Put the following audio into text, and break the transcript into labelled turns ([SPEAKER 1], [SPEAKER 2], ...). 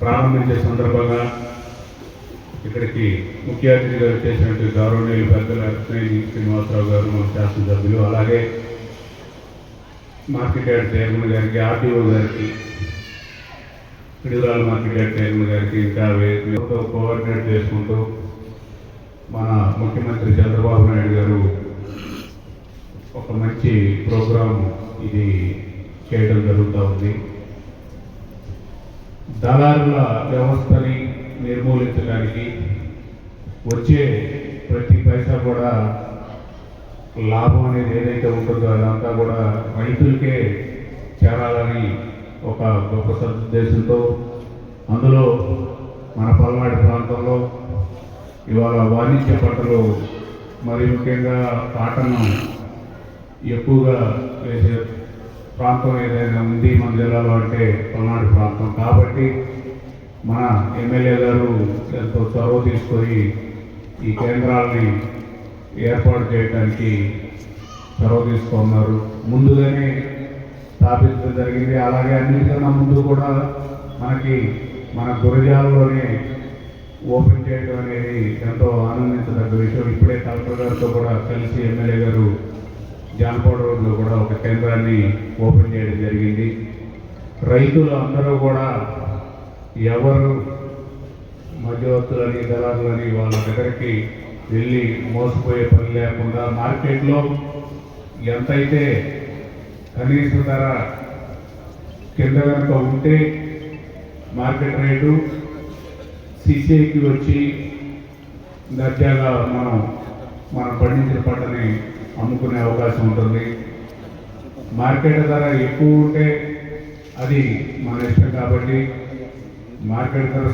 [SPEAKER 1] ప్రారంభించే సందర్భంగా ఇక్కడికి ముఖ్య అతిథిగా చేసినట్టు గౌరవనీయులు పెద్దల అక్కినేని శ్రీనివాసరావు గారు మన శాసనసభ్యులు అలాగే మార్కెట్ యార్డ్ చైర్మన్ గారికి ఆర్టీఓ గారికి పిడుగురాల మార్కెట్ యార్డ్ చైర్మన్ గారికి ఇంకా వీళ్ళతో కోఆర్డినేట్ చేసుకుంటూ మన ముఖ్యమంత్రి చంద్రబాబు నాయుడు గారు ఒక మంచి ప్రోగ్రాం ఇది చేయడం జరుగుతూ ఉంది. దళారుల వ్యవస్థని నిర్మూలించడానికి వచ్చే ప్రతి పైసా కూడా లాభం అనేది ఏదైతే ఉంటుందో అదంతా కూడా రైతులకే చేరాలని ఒక గొప్ప సదుద్దేశంతో అందులో మన పల్నాడు ప్రాంతంలో ఇవాళ వాణిజ్య పంటలు మరి ముఖ్యంగా కాటన్ ఎక్కువగా వేసే ప్రాంతం ఏదైనా ఉంది మన జిల్లాలో అంటే పల్నాడు ప్రాంతం. కాబట్టి మన ఎమ్మెల్యే గారు ఎంతో చొరవ తీసుకొని ఈ కేంద్రాలని ఏర్పాటు చేయడానికి చొరవ తీసుకున్నారు. ముందుగానే స్థాపించడం జరిగింది. అలాగే అన్నిటికన్నా ముందు కూడా మనకి మన గురజాలలోనే ఓపెన్ చేయడం అనేది ఎంతో ఆనందించదగ్గ విషయం. ఇప్పుడే కలెక్టర్ గారితో కూడా కలిసి ఎమ్మెల్యే గారు జానపడ రోడ్లో కూడా ఒక కేంద్రాన్ని ఓపెన్ చేయడం జరిగింది. రైతులు అందరూ కూడా ఎవరు మధ్యవర్తులని దళారులని వాళ్ళ దగ్గరికి వెళ్ళి మోసపోయే పని లేకుండా మార్కెట్లో ఎంతైతే కనీస ధర కింద కనుక ఉంటే మార్కెట్ రేటు సిసిఐకి వచ్చి దర్జాగా మనం అమ్ముకునే అవకాశం ఉంటుంది. మార్కెట్ ధర ఎక్కువ ఉంటే అది మన ఇష్టం కాబట్టి మార్కెట్ ధర